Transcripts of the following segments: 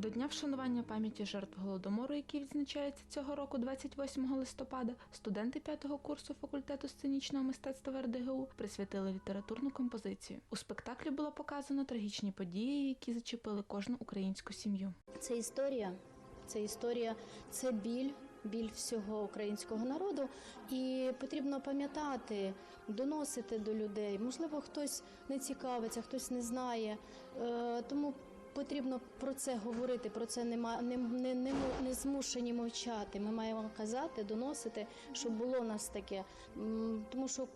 До дня вшанування пам'яті жертв голодомору, який відзначається цього року, 28 листопада, студенти п'ятого курсу факультету сценічного мистецтва РДГУ присвятили літературну композицію. У спектаклі було показано трагічні події, які зачепили кожну українську сім'ю. Це історія, це історія, це біль. Біль всього українського народу, і потрібно пам'ятати, доносити до людей. Можливо, хтось не цікавиться, хтось не знає. Е, тому потрібно про це говорити. Про це нема не, не, не, не змушені мовчати. Ми маємо казати, доносити, щоб було нас таке. Тому що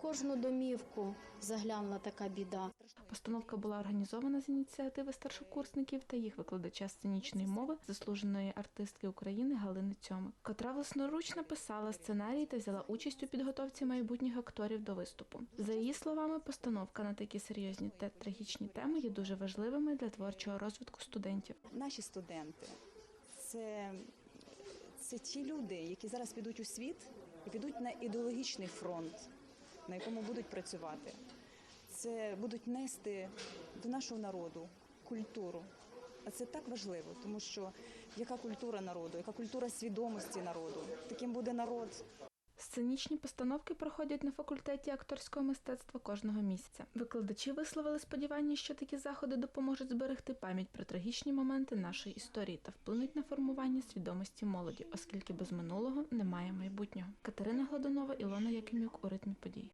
кожну домівку заглянула така біда. Постановка була організована з ініціативи старшокурсників та їх викладача сценічної мови, заслуженої артистки України Галини Цьомик, котра власноруч написала сценарій та взяла участь у підготовці майбутніх акторів до виступу. За її словами, постановка на такі серйозні та трагічні теми є дуже важливими для творчого розвитку студентів. Наші студенти це, це ті люди, які зараз підуть у світ і підуть на ідеологічний фронт, на якому будуть працювати. Це будуть нести до нашого народу культуру. А це так важливо, тому що яка культура народу, яка культура свідомості народу, таким буде народ. Сценічні постановки проходять на факультеті акторського мистецтва кожного місяця. Викладачі висловили сподівання, що такі заходи допоможуть зберегти пам'ять про трагічні моменти нашої історії та вплинуть на формування свідомості молоді, оскільки без минулого немає майбутнього. Катерина Гладунова, Ілона Якимюк у ритмі подій.